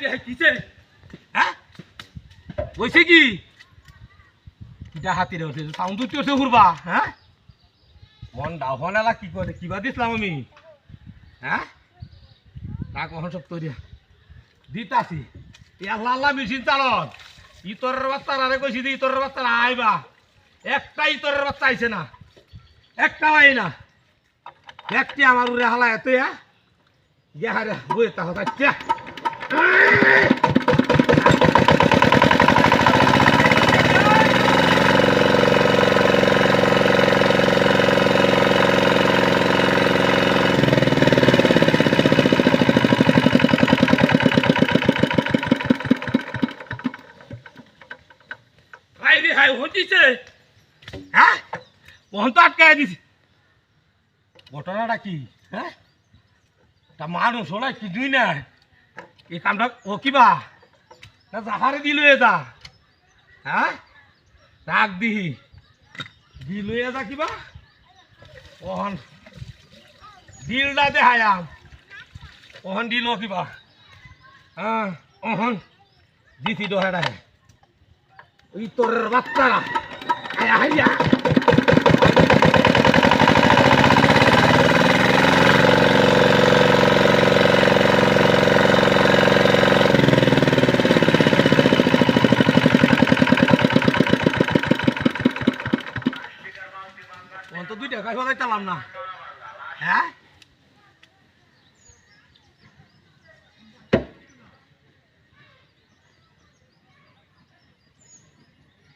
দিছে হ্যাঁ? কি? কিটা হাতি রে ওঠে সাউন্ড ওঠে ঘুরবা হ্যাঁ? মন ডাহন এলা কি করে কিবা দিছিলাম আমি। হ্যাঁ? তা কখন সব তৈরি দিতাছি আল্লাহ মেশিন চালন ইতরের বাচ্চারা রে কইছি দি ইতরের বাচ্চারা আইবা। একটা ইতরের বাচ্চা আইছে না। একটা আই না। একটি আমার উড়ে হালা এত হ্যাঁ? গেহা রে বই হ্যাঁ? মোহন তো আটকায় দিছে। ঘটনাটা কি? হ্যাঁ? তা মানুষ হলো কিছুই নাই। এই কামটা ও কিবা? না জাহারে দিল যা হ্যাঁ রাগ দিহি। দিল যা কিবা ওহন দিলটা দেখায়াম ওহন দিল কিবা। হ্যাঁ ওহন দিছি দোহাড়ায় ওই তোর বাচ্চারা আয়া হাইয়া তো দুই টাকা সদাই চালাম না। হ্যাঁ?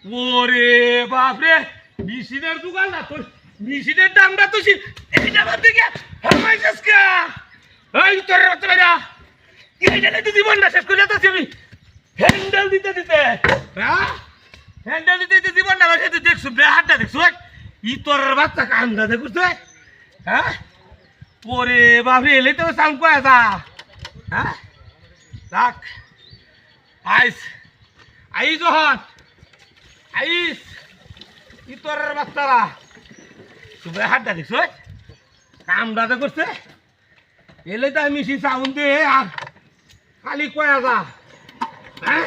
ওরে বাপরে, মেশিনের দোকান না মেশিনের দামটা তো এইটা বাদ দিকে হামাইছিস কে এই তোর রাতে বেরা না শেষ করে যাচ্ছি আমি। হ্যান্ডেল দিতে দিতে। হ্যাঁ? হ্যান্ডেল দিতে দিতে দিব না দেখছ, বেহারটা দেখছ ই তোর বাচ্চা কান্দা দেখছ হ্যাঁ? ওরে বাপরে এলে তো সাউন্ড কয়া যা হ্যাঁ? রাখ। আইস। আইস যখন আইস। ই তোর বাচ্চারা? তুমি হাতটা দেখছ? কামটা তো করছে। এলে তো আমি সে সাউন্ড দিয়ে আর খালি কয়া যা হ্যাঁ হ্যাঁ?